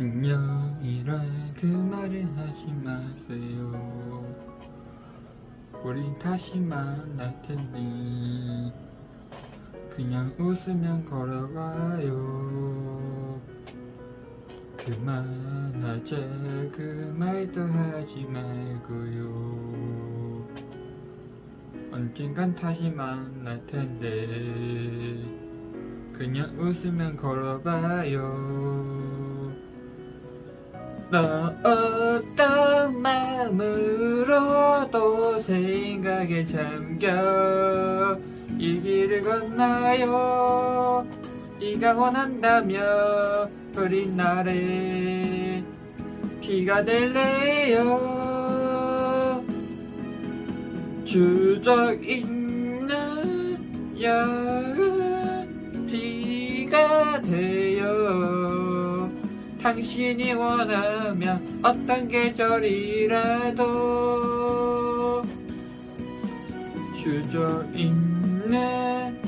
안녕이란 그 말은 하지 마세요. 우린 다시 만날 테니 그냥 웃으면 걸어가요. 그만하자 그 말도 하지 말고요. 언젠간 다시 만날 텐데 그냥 웃으면 걸어가요. 너 어떤 마음으로도 생각에 잠겨 이 길을 건너요. 네가 원한다면 흐린 날에 비가 될래요? 주저 있는 여름 비가 돼요 당신이 원하면 어떤 계절이라도 주저 있는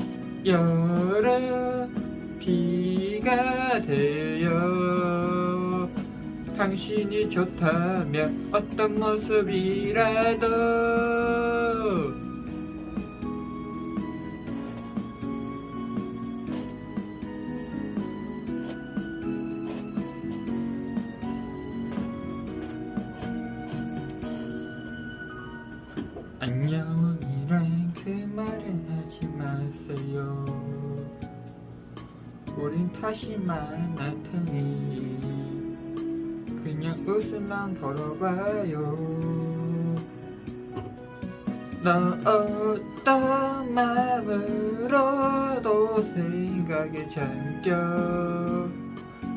여름 비가 돼요 당신이 좋다면 어떤 모습이라도 안녕이란 그 말을 하지 마세요. 우린 다시 만날 테니 그냥 웃으면 걸어봐요. 너 어떤 마음으로도 생각에 잠겨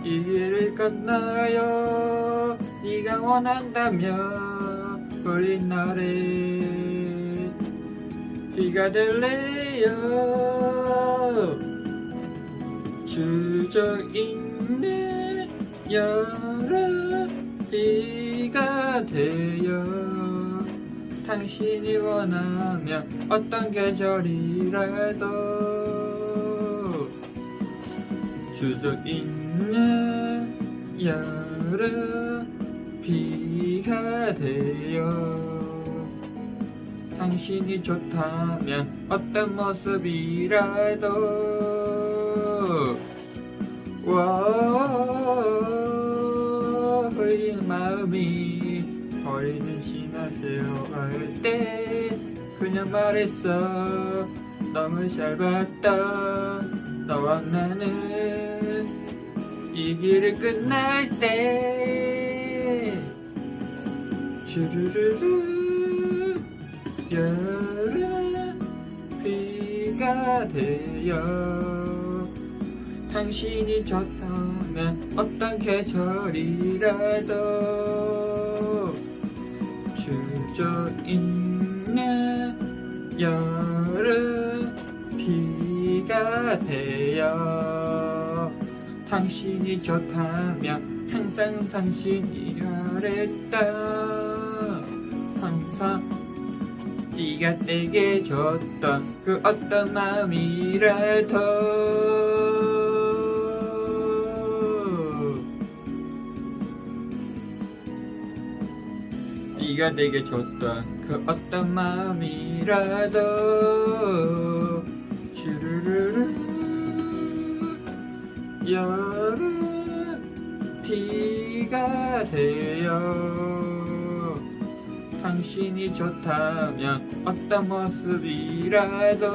이 길을 건너요. 네가 원한다면 우리 날에 비가 될래요. 주저 있는 여름 비가 돼요. 당신이 원하면 어떤 계절이라도 주저 있는 여름 비가 돼요 당신이 좋다면 어떤 모습이라도. 와 흐린 마음이 버리는 지나세요. 할때 그냥 말했어. 너무 잘 봤다. 너와 나는 이 길을 끝날 때. 주르르르 여름 비가 돼요 당신이 좋다면 어떤 계절이라도 주저 있는 여름 비가 돼요 당신이 좋다면 항상 당신이 그랬다 네가 내게 줬던 그 어떤 마음이라도 네가 내게 줬던 그 어떤 마음이라도. 슈르르르. 여름 비가 돼요 당신이 좋다면 어떤 모습이라도.